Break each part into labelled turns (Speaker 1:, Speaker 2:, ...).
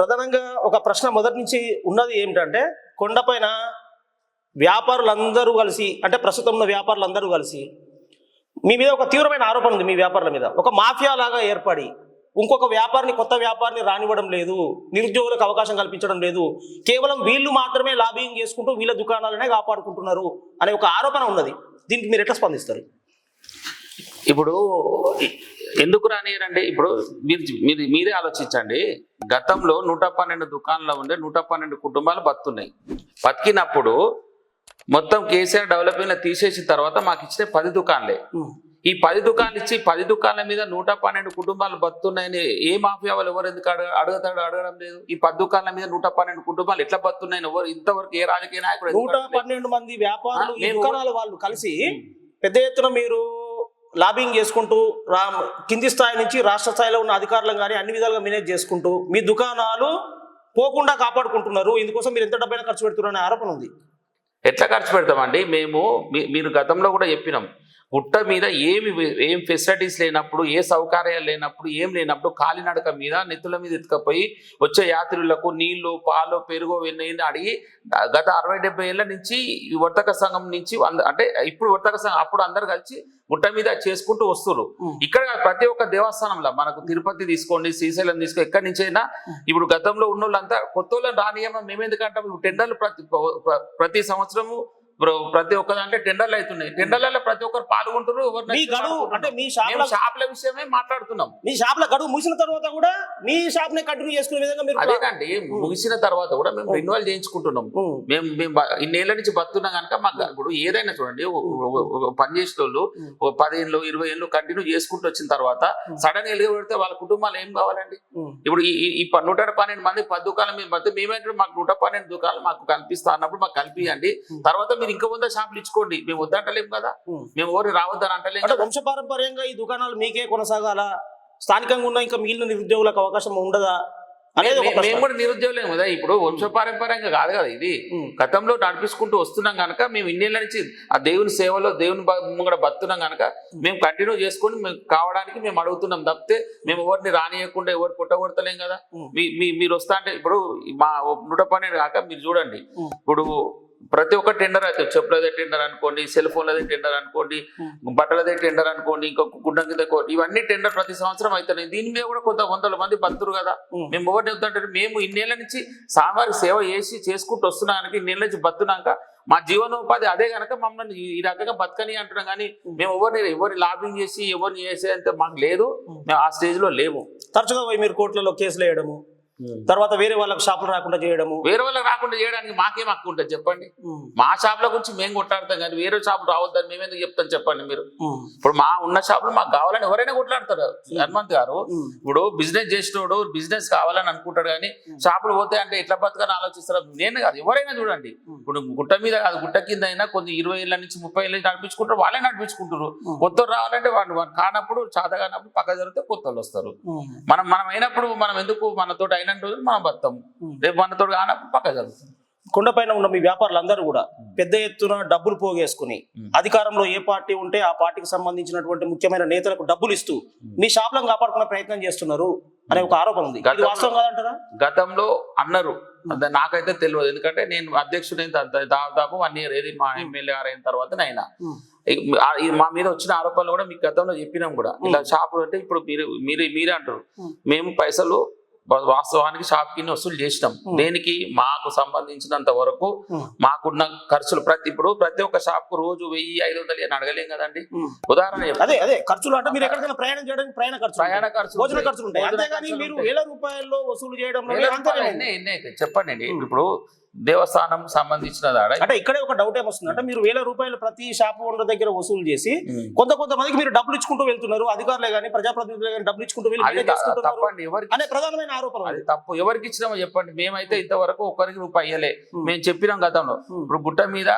Speaker 1: ప్రధానంగా ఒక ప్రశ్న మొదటి నుంచి ఉన్నది ఏమిటంటే కొండపైన వ్యాపారులందరూ కలిసి అంటే ప్రస్తుతం ఉన్న వ్యాపారులందరూ కలిసి మీ మీద ఒక తీవ్రమైన ఆరోపణ ఉంది మీ వ్యాపారుల మీద. ఒక మాఫియా లాగా ఏర్పడి ఇంకొక వ్యాపారిని కొత్త వ్యాపారిని రానివ్వడం లేదు నిరుద్యోగులకు అవకాశం కల్పించడం లేదు కేవలం వీళ్ళు మాత్రమే లాబింగ్ చేసుకుంటూ వీళ్ళ దుకాణాలనే కాపాడుకుంటున్నారు అనే ఒక ఆరోపణ ఉన్నది. దీనికి మీరు ఎట్లా స్పందిస్తారు?
Speaker 2: ఇప్పుడు ఎందుకు రానియరండి ఇప్పుడు మీరు మీరు మీరే ఆలోచించండి. గతంలో నూట పన్నెండు దుకాణాలు ఉండే నూట పన్నెండు కుటుంబాలు బతున్నాయి. బతికినప్పుడు మొత్తం కేసీఆర్ డెవలప్మెంట్ తీసేసిన తర్వాత మాకు ఇచ్చిన పది దుకాణాలే. ఈ పది దుకాణాలు ఇచ్చి పది దుకాణాల మీద నూట పన్నెండు కుటుంబాలు బతున్నాయని ఏ మాఫియా వాళ్ళు ఎవరు ఎందుకు అడగ అడుగుతాడు అడగడం లేదు. ఈ పది దుకాణాల మీద నూట పన్నెండు కుటుంబాలు ఎట్లా బతున్నాయని ఎవరు ఇంతవరకు ఏ రాజకీయ నాయకుడు
Speaker 1: నూట? పన్నెండు మంది వ్యాపారులు వాళ్ళు కలిసి పెద్ద ఎత్తున మీరు లాబింగ్ చేసుకుంటూ రా కింది స్థాయి నుంచి రాష్ట్ర స్థాయిలో ఉన్న అధికారులను కానీ అన్ని విధాలుగా మేనేజ్ చేసుకుంటూ మీ దుకాణాలు పోకుండా కాపాడుకుంటున్నారు. ఇందుకోసం మీరు ఎంత డబ్బైనా ఖర్చు పెడుతున్నారు అనే ఆరోపణ ఉంది.
Speaker 2: ఎట్లా ఖర్చు పెడతామండి? మేము మీ- మీరు గతంలో కూడా చెప్పినాం. గుట్ట మీద ఏమి ఏం ఫెసిలిటీస్ లేనప్పుడు ఏ సౌకర్యాలు లేనప్పుడు ఏం లేనప్పుడు కాలినడక మీద నెత్తుల మీద ఎత్తుకపోయి వచ్చే యాత్రికులకు నీళ్ళు పాలు పెరుగు వెన్నె అడిగి గత అరవై డెబ్బై ఏళ్ళ నుంచి ఈ వర్తక సంఘం నుంచి అంటే ఇప్పుడు వర్తక సంఘం అప్పుడు అందరు కలిసి గుట్ట మీద చేసుకుంటూ వస్తున్నారు. ఇక్కడ ప్రతి ఒక్క దేవస్థానంలో మనకు తిరుపతి తీసుకోండి శ్రీశైలం తీసుకో ఎక్కడి నుంచి అయినా ఇప్పుడు గతంలో ఉన్న వాళ్ళంతా కొత్త వాళ్ళని రానియమని మేము ఎందుకంటాం ఇప్పుడు టెండర్లు ప్రతి ప్ర- ప్రతి సంవత్సరము ప్రతి ఒక్క దాంట్లో టెండర్లు అవుతున్నాయి టెండర్లలో ప్రతి ఒక్కరు పాల్గొంటున్నారు.
Speaker 1: అంటే మీ
Speaker 2: మేము
Speaker 1: షాప్ల
Speaker 2: విషయమే మాట్లాడుతున్నాం
Speaker 1: మీ షాప్ల గడువు మూసిన తర్వాత కూడా మీ షాప్ని కంటిన్యూ చేసుకునే విధంగా మీరు
Speaker 2: అదేనండి ముగిసిన తర్వాత కూడా మేము రెన్యువల్ చేయించుకుంటున్నాం. మేము మేము ఇన్నేళ్ళ నుంచి బతున్నాం కనుక మాకు ఇప్పుడు ఏదైనా చూడండి పని చేసిన వాళ్ళు. ఒక పదిహేను ఇరవై ఏళ్ళు కంటిన్యూ చేసుకుంటూ వచ్చిన తర్వాత. సడన్గా ఎలుగు పెడితే వాళ్ళ కుటుంబాలు ఏం కావాలండి. ఇప్పుడు ఈ నూట పన్నెండు మంది పది దుకాణాల మీద బతే మేమేంటే మాకు నూట పన్నెండు దుకాణాలు మాకు కల్పిస్తా అన్నప్పుడు మాకు కల్పియండి. తర్వాత మీరు ఇంకా వంద షాపులు ఇచ్చుకోండి మేము వద్దంటలేం కదా. మేము ఎవరు రావద్దని అంటలేం
Speaker 1: అంటే. వంశపారంపర్యంగా ఈ దుకాణాలు మీకే కొనసాగాల స్థానికంగా ఉన్న ఇంకా మిగిలిన నిరుద్యోగులకు అవకాశం ఉండదా అనేది
Speaker 2: మేము. కూడా నిరుద్యోగులేం కదా ఇప్పుడు వంశపారంపర్యంగా కాదు కదా ఇది. గతంలో నడిపించుకుంటూ వస్తున్నాం కనుక మేము ఇన్నేళ్ళ నుంచి ఆ దేవుని సేవలో దేవుని ముంగడ బతున్నాం కనుక మేము కంటిన్యూ చేసుకొని మేము కావడానికి మేము అడుగుతున్నాం తప్పితే మేము ఎవరిని రానియకుండా ఎవరు పుట్టగొడతలేం కదా. మీ మీరు వస్తా అంటే ఇప్పుడు మా నూట పన్నెండు కాక మీరు చూడండి. ఇప్పుడు ప్రతి ఒక్క టెండర్ అయితే చెప్పులదే టెండర్ అనుకోండి సెల్ ఫోన్లదే టెండర్ అనుకోండి బట్టలదే టెండర్ అనుకోండి ఇంకొక గుడ్డం కింద కో- ఇవన్నీ టెండర్ ప్రతి సంవత్సరం అవుతున్నాయి దీని మీద కూడా కొంత వందల మంది భక్తులు కదా.
Speaker 1: ఉం.
Speaker 2: మేము ఒకటి చెప్తుంటే మేము ఇన్నేళ్ళ నుంచి సామాజిక సేవ చేసి చేసుకుంటూ వస్తున్నానికి ఇన్నేళ్ళ నుంచి బతున్నాక మా జీవనోపాధి అదే కనుక మమ్మల్ని ఈ- రకంగా బతకని అంటున్నాం కానీ మేము ఎవరిని ఎవరిని లాబింగ్ చేసి ఎవరిని చేసేంత మాకు లేదు. మేము ఆ స్టేజ్లో లేము.
Speaker 1: తరచుగా మీరు కోర్టులలో కేసులు వేయడము? తర్వాత వేరే వాళ్ళకి షాపులు రాకుండా చేయడము.
Speaker 2: వేరే వాళ్ళకి రాకుండా చేయడానికి మాకేం హక్కు ఉంటుంది చెప్పండి? మా షాపుల గురించి మేము కొట్లాడతాం కానీ వేరే షాపు రావద్దని మేము ఎందుకు చెప్తాం చెప్పండి మీరు? ఇప్పుడు మా ఉన్న షాపులు మాకు కావాలని ఎవరైనా కొట్లాడతారు. హనుమంత్ గారు ఇప్పుడు బిజినెస్ చేసినోడు బిజినెస్ కావాలని అనుకుంటాడు కానీ షాపులు పోతే అంటే ఎట్లా బతకని ఆలోచిస్తారు? నేను కాదు ఎవరైనా చూడండి. ఇప్పుడు గుట్ట మీద కాదు గుట్ట కింద అయినా కొన్ని ఇరవై ఏళ్ళ నుంచి ముప్పై ఏళ్ళ నుంచి నడిపించుకుంటారు వాళ్ళే నడిపించుకుంటారు. కొత్త రావాలంటే వాళ్ళు కానప్పుడు చాత కానప్పుడు పక్క జరిగితే కొత్త వాళ్ళు వస్తారు. మనం మనం అయినప్పుడు మనం ఎందుకు మనతో అయిన రోజులు మనం బతాము రేపు మనతో కానప్పుడు పక్క జరుగుతుంది.
Speaker 1: కొండపైన ఉన్న మీ వ్యాపారులందరూ కూడా పెద్ద ఎత్తున డబ్బులు పోగేసుకుని. అధికారంలో ఏ పార్టీ ఉంటే ఆ పార్టీకి సంబంధించినటువంటి ముఖ్యమైన నేతలకు డబ్బులు ఇస్తూ మీ షాపులను కాపాడుకునే ప్రయత్నం చేస్తున్నారు అనే ఒక ఆరోపణ ఉంది. వాస్తవం కాదంటారా?
Speaker 2: గతంలో అన్నారు. నాకైతే తెలియదు. ఎందుకంటే నేను అధ్యక్షుడైన దాదాపు వన్ ఇయర్ ఏది మా ఎమ్మెల్యే గారు అయిన తర్వాత అయినా
Speaker 1: ఉం.
Speaker 2: ఈ- ఆ- ఈ మా మీద వచ్చిన ఆరోపణలు కూడా మీకు గతంలో చెప్పినాం కూడా. ఇలా షాపులు అంటే ఇప్పుడు మీరు మీరు మీరే అంటారు. మేము పైసలు వాస్తవానికి షాప్ కింద వసూలు చేసినాం. దేనికి మాకు సంబంధించినంత వరకు. మాకున్న ఖర్చులు ప్రతి ఇప్పుడు ప్రతి ఒక్క షాప్కు రోజు వెయ్యి ఐదు వందలు అని అడగలేం కదండి. ఉదాహరణ.
Speaker 1: అదే అదే ఖర్చులు అంటే మీరు ఎక్కడికైనా ప్రయాణం చేయడానికి ప్రయాణ ఖర్చు
Speaker 2: ప్రయాణ
Speaker 1: భోజన
Speaker 2: ఉంటాయి.
Speaker 1: ఖర్చులు ఉంటాయి అంతేగాని మీరు. వేల రూపాయల్లో వసూలు
Speaker 2: అయితే చెప్పండి. ఇప్పుడు దేవస్థానం సంబంధించిన దాడ
Speaker 1: అంటే ఇక్కడే ఒక డౌట్ ఏమొస్తుంది అంటే మీరు వేల రూపాయలు ప్రతి షాప్ ఓనర్ దగ్గర వసూలు చేసి. కొంత కొంతమందికి మీరు డబ్బులు ఇచ్చుకుంటూ వెళ్తున్నారు అధికారులే కానీ ప్రజాప్రతినిధులే కానీ డబ్బులు ఇచ్చుకుంటూ వెళ్ళి
Speaker 2: తప్పండి ఎవరికి
Speaker 1: అనే ప్రధానమైన ఆరోపణ
Speaker 2: అది తప్పు ఎవరికి ఇచ్చినామో చెప్పండి మేమైతే ఇంతవరకు ఒక్కరికి రూపాయి ఇయ్యలే. మేము చెప్పినాం గతంలో. ఇప్పుడు గుట్ట మీద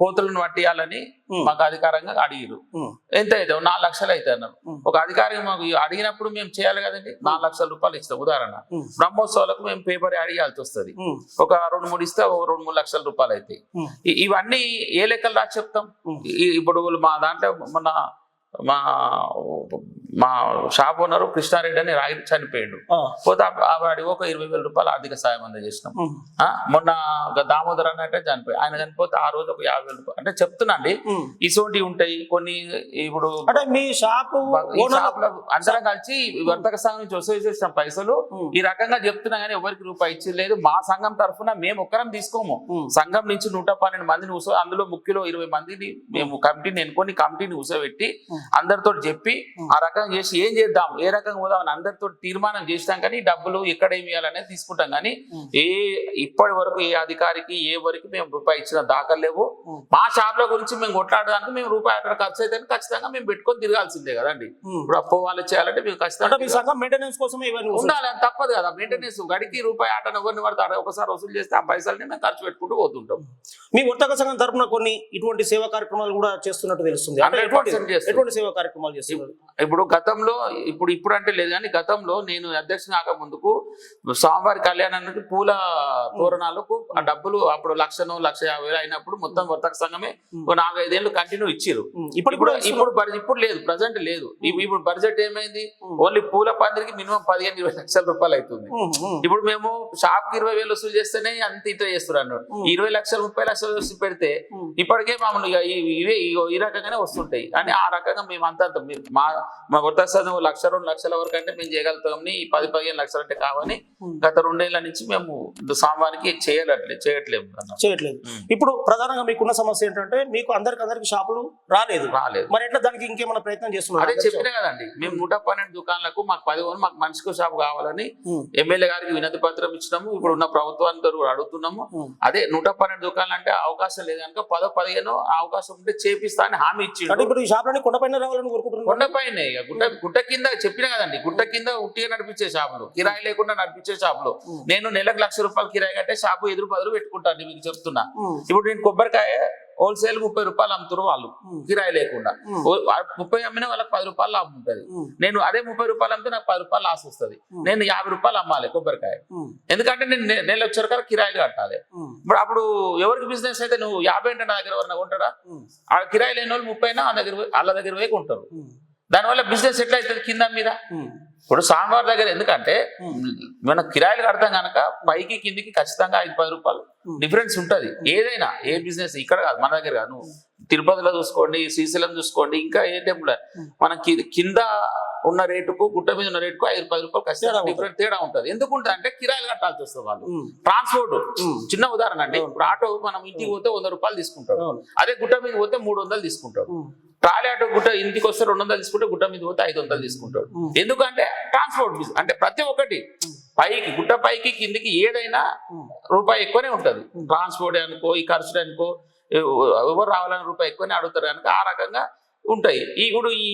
Speaker 2: కోతులను పట్టియాలని. మాకు అధికారంగా అడిగిరు. ఎంత అయితే నాలుగు లక్షలు అయితే అన్నారు. ఒక అధికారి మాకు అడిగినప్పుడు మేము చేయాలి కదండి నాలుగు లక్షల రూపాయలు ఇస్తాం ఉదాహరణ. బ్రహ్మోత్సవాలకు మేము పేపర్ అడిగాల్సి వస్తుంది. ఒక రెండు మూడు ఇస్తే ఒక రెండు మూడు లక్షల రూపాయలు అయితే
Speaker 1: ఉం.
Speaker 2: ఇవన్నీ ఏ లెక్కలు రాసి చెప్తాం ఇప్పుడు మా దాంట్లో మన మా మా షాప్ ఓనరు కృష్ణారెడ్డి అని రాగి చనిపోయాడు పోతే వాడికి ఒక ఇరవై వేల రూపాయలు ఆర్థిక సాయం అందజేసినాం మొన్న దామోదర్ అన్నట్టే చనిపోయి ఆయన చనిపోతే ఆ రోజు ఒక యాభై వేల రూపాయలు అంటే చెప్తున్నాండి
Speaker 1: ఉమ్.
Speaker 2: ఇసోంటివి ఉంటాయి కొన్ని ఇప్పుడు
Speaker 1: అంటే మీ షాపు
Speaker 2: అందరం కలిసి వర్తక సంఘం నుంచి వసూలు చేసిన పైసలు. ఈ రకంగా చెప్తున్నా కానీ ఎవరికి రూపాయి ఇచ్చి లేదు మా సంఘం తరఫున మేము ఒక్కరం తీసుకోము. సంఘం నుంచి నూట పన్నెండు మందిని ఉస అందులో ముఖ్యలో ఇరవై మందిని మేము కమిటీని ఎన్నుకొని కమిటీని ఉసబెట్టి. అందరితో చెప్పి. ఆ రకంగా చేసి ఏం చేద్దాం ఏ రకంగా పోదాం అని అందరితో తీర్మానం చేసినాం కానీ డబ్బులు ఎక్కడ ఏమి ఇవ్వాలనేది తీసుకుంటాం కానీ. ఏ ఇప్పటి వరకు ఏ అధికారికి ఏ వరకు మేము రూపాయి ఇచ్చిన దాఖలు లేవు. మా షాప్ల గురించి మేము కొట్లాడడానికి మేము రూపాయి అక్కడ ఖర్చు అయితే ఖచ్చితంగా మేము పెట్టుకొని తిరగాల్సిందే కదండి. ఇప్పుడు అప్పు వాళ్ళు చేయాలంటే మేము ఖచ్చితంగా
Speaker 1: మెయింటెనెన్స్ వసూలు-
Speaker 2: ఉండాలి అది తప్పదు కదా మెయింటెనెన్స్ గడికి రూపాయి ఆటను ఎవరిని పడతాడు ఒకసారి వసూలు చేస్తే ఆ పైసల్ని మేము ఖర్చు పెట్టుకుంటూ పోతుంటాం
Speaker 1: మీ వర్తక సంఘం తరపున కొన్ని ఇటువంటి సేవా కార్యక్రమాలు కూడా చేస్తున్నట్టు తెలుస్తుంది అంటే
Speaker 2: 100%
Speaker 1: ఎటువంటి
Speaker 2: చేస్తుంది.
Speaker 1: ఎటువంటి సేవా కార్యక్రమాలు చేస్తున్నారు
Speaker 2: ఇప్పుడు గతంలో ఇప్పుడు ఇప్పుడు అంటే లేదు కానీ గతంలో నేను అధ్యక్ష కాక ముందుకు స్వామివారి కళ్యాణానికి పూల తోరణాలకు ఆ డబ్బులు అప్పుడు లక్షను లక్ష యాభై వేలు అయినప్పుడు మొత్తం వర్తక సంఘమే ఒక నాలుగైదేళ్ళు కంటిన్యూ ఇచ్చిరు.
Speaker 1: ఇప్పుడు
Speaker 2: ఇప్పుడు ఇప్పుడు లేదు ప్రజెంట్ లేదు ఇప్పు- ఇప్పుడు బడ్జెట్ ఏమైంది. ఓన్లీ పూల పందిరికి మినిమం పదిహేను ఇరవై లక్షల రూపాయలు అవుతుంది. ఇప్పుడు మేము షాప్కి ఇరవై వేలు వసూలు చేస్తేనే అంత ఇంత చేస్తున్నారు. ఇరవై లక్షలు ముప్పై లక్షలు వసూలు పెడితే. ఇప్పటికే మామూలుగా ఈ- ఇవే ఈ రకంగానే వస్తుంటాయి అని ఆ రకంగా మేము అంత మీ- వర్తక సంఘం లక్ష రెండు లక్షల వరకు అంటే మేము చేయగలుగుతాం ఈ పది పదిహేను లక్షలు అంటే కావని. గత రెండేళ్ళ నుంచి మేము స్వామివారికి చేయట్లేదు.
Speaker 1: చేయట్లేదు
Speaker 2: ఉమ్.
Speaker 1: ఇప్పుడు ప్రధానంగా మీకున్న సమస్య ఏంటంటే మీకు అందరికి అందరికి షాపులు రాలేదు
Speaker 2: రాలేదు
Speaker 1: మరి ఎట్లా దానికి ఇంకేమైనా ప్రయత్నం చేస్తున్నారు
Speaker 2: అదే చెప్పినా కదండి మేము నూట పన్నెండు దుకాణాలకు మాకు పది మాకు మనిషికి షాప్ కావాలని. ఎమ్మెల్యే గారికి వినతి పత్రం ఇచ్చినాము ఇప్పుడు ఉన్న ప్రభుత్వాన్ని కూడా అడుగుతున్నాము. అదే నూట పన్నెండు దుకాణాలు అంటే అవకాశం లేదు కనుక పదో పదిహేను అవకాశం ఉంటే చేపిస్తా అని హామీ
Speaker 1: అంటే
Speaker 2: ఇచ్చిండు
Speaker 1: ఇప్పుడు ఈ షాపులన్నీ కొండపైన రావాలని కోరుకుంటున్నారు
Speaker 2: కొండపైన ఇక గుట్ట గుట్ట కింద చెప్పిన కదండి గుట్ట కింద ఉట్టిగా నడిపించే షాపులు కిరాయి లేకుండా నడిపించే షాపులు. నేను నెలకు లక్ష రూపాయలు కిరాయి కట్టే షాపు ఎదురు బదులు పెట్టుకుంటాను మీకు చెప్తున్నా. ఇప్పుడు నేను కొబ్బరికాయ హోల్సేల్ ముప్పై రూపాయలు అమ్ముతారు వాళ్ళు. కిరాయి లేకుండా ముప్పై అమ్మినా వాళ్ళకి పది రూపాయలు లాభం ఉంటుంది. నేను అదే ముప్పై రూపాయలు అమ్మితే నాకు పది రూపాయలు లాస్ వస్తుంది. నేను యాభై రూపాయలు అమ్మాలి కొబ్బరికాయ. ఎందుకంటే నేను నెల వచ్చే వరకు కిరాయిలు కట్టాలి. ఇప్పుడు అప్పుడు ఎవరికి బిజినెస్ అయితే నువ్వు యాభై అంటే నా దగ్గర ఎవరన్నా కొంటారా. ఆ కిరాయి లేని వాళ్ళు ముప్పై ఆ దగ్గర వాళ్ళ దగ్గర పోయి కొంటారు. దానివల్ల బిజినెస్ ఎట్లా అవుతుంది కింద మీద. ఇప్పుడు సాంబార్ దగ్గర ఎందుకంటే. మనం కిరాయిలు కడతాం కనుక పైకి కిందికి ఖచ్చితంగా ఐదు పది రూపాయలు. డిఫరెన్స్ ఉంటది ఏదైనా ఏ బిజినెస్ ఇక్కడ కాదు మన దగ్గర కాదు తిరుపతిలో చూసుకోండి శ్రీశైలం చూసుకోండి ఇంకా ఏ టెంపుల్. మన కింద ఉన్న రేటుకు గుట్ట మీద ఉన్న రేటుకు ఐదు పది రూపాయలు ఖచ్చితంగా. డిఫరెంట్ తేడా ఉంటుంది ఎందుకు ఉంటుంది అంటే కిరాయిలు కట్టాల్సి వస్తుంది వాళ్ళు. ట్రాన్స్పోర్ట్. చిన్న ఉదాహరణ అండి. ఇప్పుడు ఆటో మనం ఇంటికి పోతే వంద రూపాయలు తీసుకుంటాడు. అదే గుట్ట మీద పోతే మూడు వందలు తీసుకుంటాడు. ట్రాలీ ఆటో గుట్ట ఇంటికి వస్తే రెండు వందలు తీసుకుంటే గుట్ట మీద పోతే ఐదు వందలు తీసుకుంటాడు. ఎందుకంటే ట్రాన్స్పోర్ట్ అంటే ప్రతి ఒక్కటి పైకి గుట్ట పైకి కిందికి ఏదైనా. రూపాయి ఎక్కువనే ఉంటది ట్రాన్స్పోర్ట్ అనుకో ఈ ఖర్చులు అనుకో ఎవరు రావాలని రూపాయి ఎక్కువనే అడుగుతారు కనుక ఆ రకంగా ఉంటాయి. ఈ ఇప్పుడు ఈ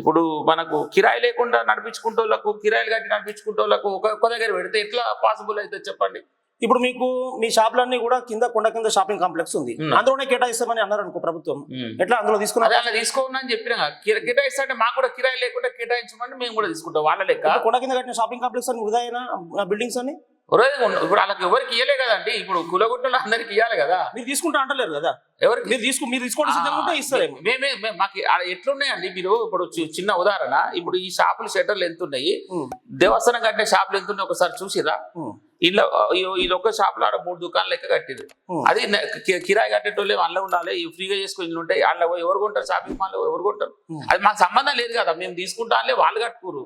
Speaker 2: ఇప్పుడు మనకు కిరాయి లేకుండా నడిపించుకుంటోళ్ళకు కిరాయిలు కట్టి నడిపించుకుంటోళ్ళకు ఒక దగ్గర పెడితే ఎట్లా పాసిబుల్ అయితే చెప్పండి?
Speaker 1: ఇప్పుడు మీకు మీ షాపులన్నీ కూడా కింద కొండ కింద షాపింగ్ కాంప్లెక్స్ ఉంది. అందులోనే కేటాయిస్తామని అన్నారు అనుకో ప్రభుత్వం. ఎట్లా అందులో
Speaker 2: అదే
Speaker 1: తీసుకున్నారు
Speaker 2: అలా తీసుకోమని అని చెప్పినా కేటాయిస్తా అంటే మాకు కూడా కిరాయి లేకుండా కేటాయించమని మేము కూడా తీసుకుంటాం. వాళ్ళ లెక్క.
Speaker 1: కొండ కింద కట్టిన షాపింగ్ కాంప్లెక్స్ అని అయిన బిల్డింగ్స్ అని?
Speaker 2: ఒరే, ఇప్పుడు వాళ్ళకి ఎవరికి ఇయ్యలే కదండి? ఇప్పుడు కులగొట్టులో అందరికి ఇవ్వాలి కదా?
Speaker 1: మీరు తీసుకుంటా అంటలేరు కదా?
Speaker 2: ఎవరికి?
Speaker 1: మీరు తీసుకు మీరు తీసుకోండి సిద్ధంగా ఇస్తారేమో.
Speaker 2: మేమే మాకు ఎట్లున్నాయండి మీరు? ఇప్పుడు చిన్న ఉదాహరణ ఇప్పుడు ఈ షాపులు షట్టర్లు ఎంత ఉన్నాయి. దేవస్థానం కట్టిన షాపులు ఎంత ఉన్నాయి ఒకసారి చూసిరా. ఇలా ఈ ఒక్క షాప్లో ఆడ మూడు దుకాణాలు లెక్క కట్టిరు
Speaker 1: ఉమ్.
Speaker 2: అది కిరాయి కట్టేటోళ్ళు అందులో ఉండాలి ఫ్రీగా చేసుకుని ఇల్లు ఉంటాయి పోయి ఎవరు కొంటారు షాపింగ్ మాల్ ఎవరు కొంటారు. అది మాకు సంబంధం లేదు కదా మేము తీసుకుంటాంలే వాళ్ళు కట్టుకోరు.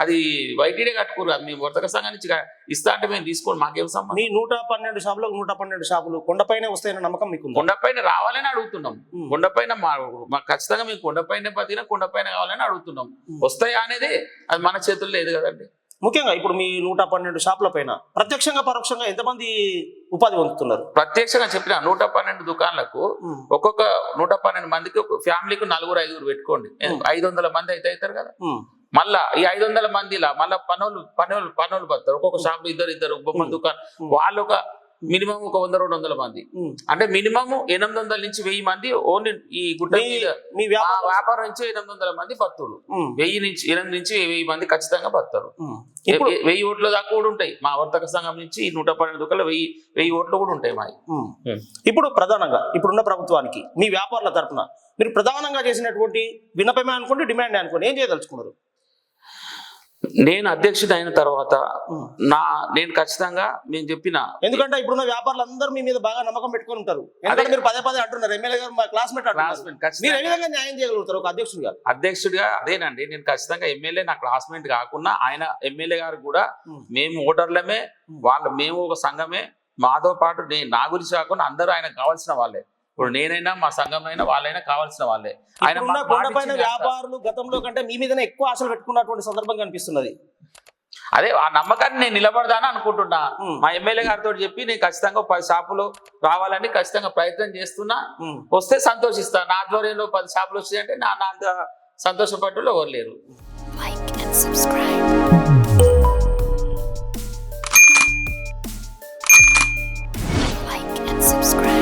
Speaker 2: అది వైటీడే కట్టుకోరు అది మేము వర్తక సంఘం నుంచి ఇస్తా అంటే మేము తీసుకోండి మాకేం సంబంధం
Speaker 1: మీ నూట పన్నెండు షాపులకు నూట పన్నెండు షాపులు కొండపైనే వస్తాయన్న నమ్మకం మీకు?
Speaker 2: కొండపైన రావాలని అడుగుతున్నాం. కొండపైన మా మాకు ఖచ్చితంగా మేము కొండపైన బతికినా కొండపైన కావాలని అడుగుతున్నాం. వస్తాయా అనేది అది మన చేతుల్లో లేదు కదండి
Speaker 1: ముఖ్యంగా ఇప్పుడు మీ నూట పన్నెండు షాపుల పైన ప్రత్యక్షంగా పరోక్షంగా ఎంతమంది ఉపాధి పొందుతున్నారు
Speaker 2: ప్రత్యక్షంగా చెప్పిన నూట పన్నెండు దుకాణాలకు. ఒక్కొక్క నూట పన్నెండు మందికి ఒక ఫ్యామిలీకి నలుగురు ఐదుగురు పెట్టుకోండి. ఐదు వందల మంది అయితే అవుతారు కదా. మళ్ళా ఈ ఐదు వందల మందిలా మళ్ళా పనులు పనులు పనులు పడతారు ఒక్కొక్క షాప్ ఇద్దరు ఇద్దరు బొమ్మ. దుకాణం. వాళ్ళు ఒక మినిమం ఒక వంద రెండు వందల మంది. అంటే మినిమం ఎనిమిది వందల నుంచి వెయ్యి మంది ఓన్లీ ఈ గుట్ట
Speaker 1: మీ మీ వ్యాపారం
Speaker 2: నుంచి ఎనిమిది వందల మంది భక్తులు. వెయ్యి నుంచి ఎనిమిది నుంచి వెయ్యి మంది ఖచ్చితంగా.
Speaker 1: ఇప్పుడు
Speaker 2: వెయ్యి ఓట్ల దాకా కూడా ఉంటాయి మా వర్తక సంఘం నుంచి నూట పన్నెండు దుకాణాలు వెయ్యి వెయ్యి ఓట్లు కూడా ఉంటాయి.
Speaker 1: ఉమ్. ఇప్పుడు ప్రధానంగా ఇప్పుడున్న ప్రభుత్వానికి మీ వ్యాపారుల తరపున మీరు ప్రధానంగా చేసినటువంటి వినపమే అనుకోండి డిమాండ్ అనుకోండి ఏం చేయదలుచుకున్నారు
Speaker 2: నేను అధ్యక్షుడు అయిన తర్వాత. నా నేను ఖచ్చితంగా నేను చెప్పిన
Speaker 1: ఎందుకంటే ఇప్పుడున్న వ్యాపారులు అందరూ మీ మీద బాగా నమ్మకం పెట్టుకొని ఉంటారు. మీరు పదే పదే అంటున్నారు. ఎమ్మెల్యే గారు మా క్లాస్మేట్ మీరు ఏ
Speaker 2: ఖచ్చితంగా
Speaker 1: విధంగా న్యాయం చేయగలుగుతారు ఒక అధ్యక్షుడిగా
Speaker 2: అధ్యక్షుడిగా అదేనండి. నేను ఖచ్చితంగా ఎమ్మెల్యే నా క్లాస్మేట్ కాకుండా ఆయన ఎమ్మెల్యే గారు కూడా. మేము ఓటర్లమే వాళ్ళ మేము ఒక సంఘమే. మాతో పాటు నేను నా గురించి కాకుండా అందరూ ఆయనకు కావాల్సిన వాళ్ళే. ఇప్పుడు నేనైనా మా సంఘం అయినా వాళ్ళైనా కావాల్సిన వాళ్ళే ఆయన
Speaker 1: కొండపైన. వ్యాపారులు గతంలో కంటే మీ మీదనే ఎక్కువ ఆశలు పెట్టుకున్నటువంటి సందర్భం కనిపిస్తున్నది
Speaker 2: అదే ఆ నమ్మకాన్ని నేను నిలబడదాని అనుకుంటున్నా. మా ఎమ్మెల్యే గారితో చెప్పి నేను ఖచ్చితంగా పది షాపులు రావాలని ఖచ్చితంగా ప్రయత్నం చేస్తున్నా. వస్తే సంతోషిస్తా నా ఆధ్వర్యంలో పది షాపులు వచ్చాయంటే నా నా అంత సంతోషపట్టులో ఎవరు లేరు
Speaker 3: subscribe.